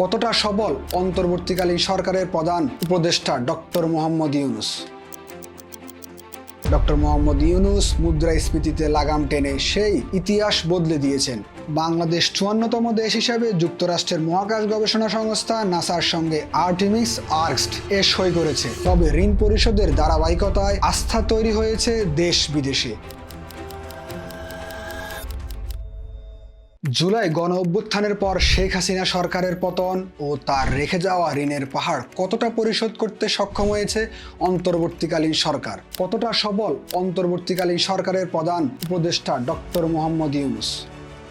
কতটা সবল অন্তর্বর্তীকালীন সরকারের প্রধান উপদেষ্টা ডক্টর মোহাম্মদ ইউনুস? ডক্টর মোহাম্মদ ইউনুস মুদ্রাস্ফীতিতে লাগাম টেনে সেই ইতিহাস বদলে দিয়েছেন। বাংলাদেশ চুয়ান্নতম দেশ হিসাবে যুক্তরাষ্ট্রের মহাকাশ গবেষণা সংস্থা নাসার সঙ্গে আর্টিমিক্স আর্কস্ট এ সই করেছে। তবে ঋণ পরিশোধের ধারাবাহিকতায় আস্থা তৈরি হয়েছে দেশ বিদেশে। জুলাই গণ অভ্যুত্থানের পর শেখ হাসিনা সরকারের পতন ও তার রেখে যাওয়া ঋণের পাহাড় কতটা পরিশোধ করতে সক্ষম হয়েছে অন্তর্বর্তীকালীন সরকার? কতটা সবল অন্তর্বর্তীকালীন সরকারের প্রধান উপদেষ্টা ডক্টর মোহাম্মদ ইউনুস?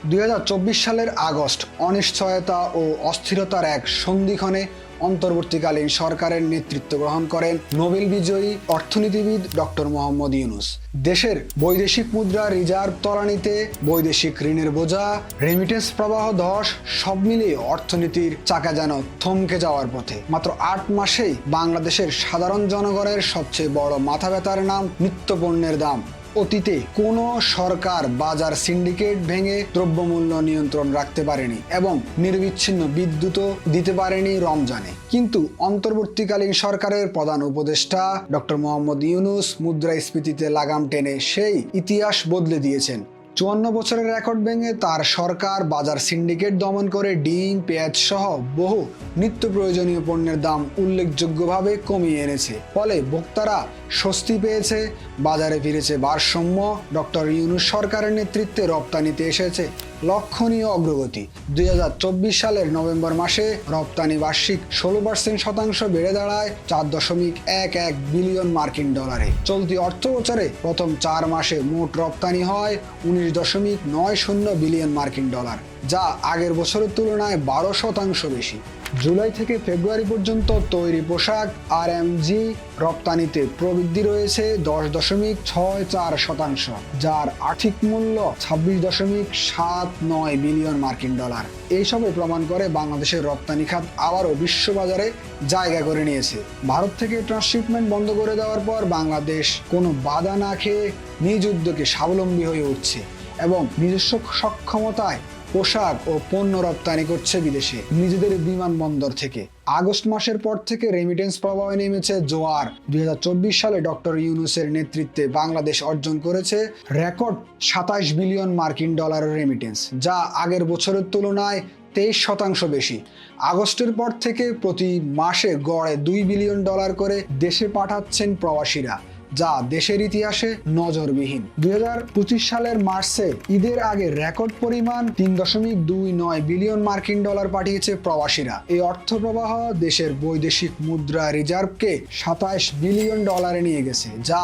দুই সালের আগস্ট অনিশ্চয়তা ও অস্থিরতার এক সন্ধিক্ষণে অন্তর্বর্তীকালীন সরকারের নেতৃত্ব গ্রহণ করেন নোবেল বিজয়ী অর্থনীতিবিদ ডক্টর মোহাম্মদ ইউনুস। দেশের বৈদেশিক মুদ্রা রিজার্ভ তলানিতে বৈদেশিক ঋণের বোঝা রেমিটেন্স প্রবাহ, ধস, সব মিলিয়ে অর্থনীতির চাকা যেন থমকে যাওয়ার পথে। মাত্র আট মাসেই বাংলাদেশের সাধারণ জনগণের সবচেয়ে বড় মাথা ব্যথার নাম নিত্যপণ্যের দাম। অতীতে কোনো সরকার, বাজার, সিন্ডিকেট ভেঙে দ্রব্যমূল্য নিয়ন্ত্রণ রাখতে পারেনি এবং নির্বিচ্ছিন্ন বিদ্যুৎও দিতে পারেনি রমজানে। কিন্তু অন্তর্বর্তীকালীন সরকারের প্রধান উপদেষ্টা ডক্টর মোহাম্মদ ইউনুস মুদ্রাস্ফীতিতে লাগাম টেনে সেই ইতিহাস বদলে দিয়েছেন। চুয়ান্ন বছরের রেকর্ড ভেঙে তার সরকার, বাজার সিন্ডিকেট দমন করে ডিম, পেঁয়াজ সহ বহু নিত্য প্রয়োজনীয় পণ্যের দাম উল্লেখযোগ্যভাবে কমিয়ে এনেছে। ফলে ভোক্তারা স্বস্তি পেয়েছে, বাজারে ফিরেছে ভারসাম্য। ডক্টর ইউনুস সরকারের নেতৃত্বে রপ্তানিতে এসেছে লক্ষণীয় অগ্রগতি। দুই হাজার চব্বিশ সালের নভেম্বর মাসে রপ্তানি বার্ষিক ষোলো পার্সেন্ট শতাংশ বেড়ে দাঁড়ায় চার দশমিক এক এক বিলিয়ন মার্কিন ডলারে। চলতি অর্থ বছরে প্রথম চার মাসে মোট রপ্তানি হয় উনিশ দশমিক নয় শূন্য বিলিয়ন মার্কিন ডলার, যা আগের বছরের তুলনায় বারো শতাংশ বেশি। জুলাই থেকে ফেব্রুয়ারি পর্যন্ত তৈরি পোশাক আর জি রপ্তানিতে প্রবৃদ্ধি রয়েছে দশ দশমিক ছয় চার শতাংশ, যার আর্থিক মূল্য ছাব্বিশ দশমিক সাত নয় বিলিয়ন মার্কিন ডলার। এইসবে প্রমাণ করে বাংলাদেশের রপ্তানি খাত আবারও বিশ্ববাজারে জায়গা করে নিয়েছে। ভারত থেকে ট্রান্সশিপমেন্ট বন্ধ করে দেওয়ার পর বাংলাদেশ কোনো বাধা না খেয়ে নিজ উদ্যোগে স্বাবলম্বী হয়ে উঠছে। এবং নিজস্ব সক্ষমতায় পোশাক ও পণ্য রপ্তানি করছে বিদেশে। নিজেদের বিমানবন্দর থেকে। আগস্ট মাসের পর থেকে রেমিটেন্স প্রবাহে নেমেছে জোয়ার। দু হাজার চব্বিশ সালে ডক্টর ইউনুসের নেতৃত্বে বাংলাদেশ অর্জন করেছে রেকর্ড সাতাশ বিলিয়ন মার্কিন ডলারের রেমিটেন্স যা আগের বছরের তুলনায় তেইশ শতাংশ বেশি। আগস্টের পর থেকে প্রতি মাসে গড়ে দুই বিলিয়ন ডলার করে দেশে পাঠাচ্ছেন প্রবাসীরা। যা দেশের ইতিহাসে নজরবিহীন। দুই হাজার পঁচিশ সালের মার্চে ঈদের আগে রেকর্ড পরিমাণ তিন দশমিক দুই নয় বিলিয়ন মার্কিন ডলার পাঠিয়েছে প্রবাসীরা। এই অর্থ প্রবাহ দেশের বৈদেশিক মুদ্রা রিজার্ভকে সাতাশ বিলিয়ন ডলারে নিয়ে গেছে, যা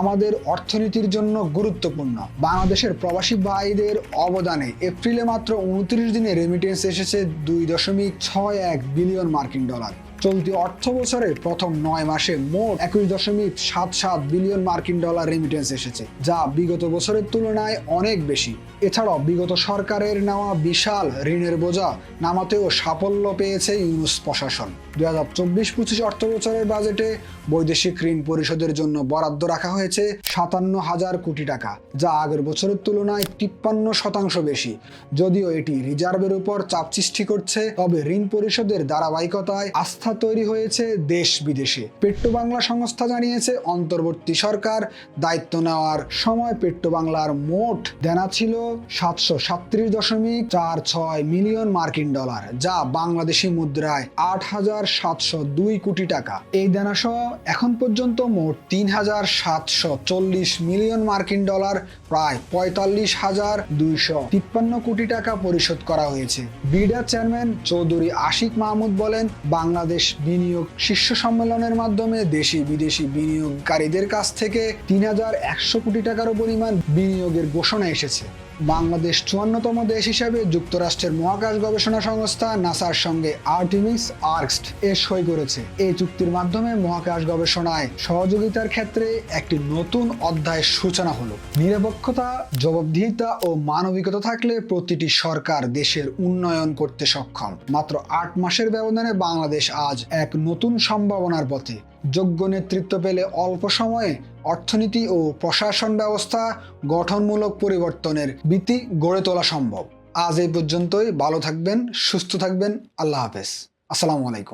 আমাদের অর্থনীতির জন্য গুরুত্বপূর্ণ। বাংলাদেশের প্রবাসী ভাইদের অবদানে এপ্রিলে মাত্র উনত্রিশ দিনে রেমিটেন্স এসেছে দুই দশমিক ছয় এক বিলিয়ন মার্কিন ডলার। চলতি অর্থ বছরে প্রথম নয় মাসে মোট একুশ দশমিক সাত সাত বিলিয়ন মার্কিন ডলার রেমিটেন্স এসেছে, যা বিগত বছরের তুলনায় অনেক বেশি। এছাড়াও বিগত সরকারের নেওয়া বিশাল ঋণের বোঝা নামাতেও সাফল্য পেয়েছে ইউনুস প্রশাসন। দুই হাজার চব্বিশ পঁচিশ অর্থ বছরের বাজেটে বৈদেশিক ঋণ পরিশোধের জন্য বরাদ্দ রাখা হয়েছে সাতান্ন হাজার কোটি টাকা, যা আগের বছরের তুলনায় তিপ্পান্ন শতাংশ বেশি। যদিও এটি রিজার্ভের উপর চাপ সৃষ্টি করছে, তবে ঋণ পরিশোধের ধারাবাহিকতায় আস্থা তৈরি হয়েছে দেশ বিদেশে। পেট্রো বাংলা সংস্থা জানিয়েছে, অন্তর্বর্তী সরকার দায়িত্ব নেওয়ার সময় পেট্রো বাংলার মোট দেনা ছিল সাতশো সাত্রিশ দশমিক চার ছয় মিলিয়ন মার্কিন ডলার, যা বাংলাদেশি মুদ্রায় আট হাজার সাতশো দুই কোটি টাকা। এই দেনা সহ এখন পর্যন্ত মোট তিন হাজার সাতশো চল্লিশ মিলিয়ন মার্কিন ডলার, প্রায় পঁয়তাল্লিশ হাজার দুইশো তিপ্পান্ন কোটি টাকা পরিশোধ করা হয়েছে। বিডা চেয়ারম্যান চৌধুরী আশিক মাহমুদ বলেন, বাংলাদেশ বিনিয়োগ শীর্ষ সম্মেলনের মাধ্যমে দেশি বিদেশি বিনিয়োগকারীদের কাছ থেকে তিন হাজার একশো কোটি টাকারও পরিমাণ বিনিয়োগের ঘোষণা এসেছে। বাংলাদেশ চুয়ান্নতম দেশ হিসেবে যুক্তরাষ্ট্রের মহাকাশ গবেষণা সংস্থা নাসার সঙ্গে আর্টিমিস আর্কস্ট এ সই করেছে। এই চুক্তির মাধ্যমে মহাকাশ গবেষণায় সহযোগিতার ক্ষেত্রে একটি নতুন অধ্যায়ের সূচনা হলো। নিরপেক্ষতা, জবাবদিহিতা ও মানবিকতা থাকলে প্রতিটি সরকার দেশের উন্নয়ন করতে সক্ষম। মাত্র আট মাসের ব্যবধানে বাংলাদেশ আজ এক নতুন সম্ভাবনার পথে যোগ্য নেতৃত্ব পেলে অল্প সময়ে অর্থনীতি ও প্রশাসন ব্যবস্থা গঠনমূলক পরিবর্তনের ভিত্তি গড়ে তোলা সম্ভব। আজ এই পর্যন্তই। ভালো থাকবেন, সুস্থ থাকবেন। আল্লাহ হাফেজ। আসসালামু আলাইকুম।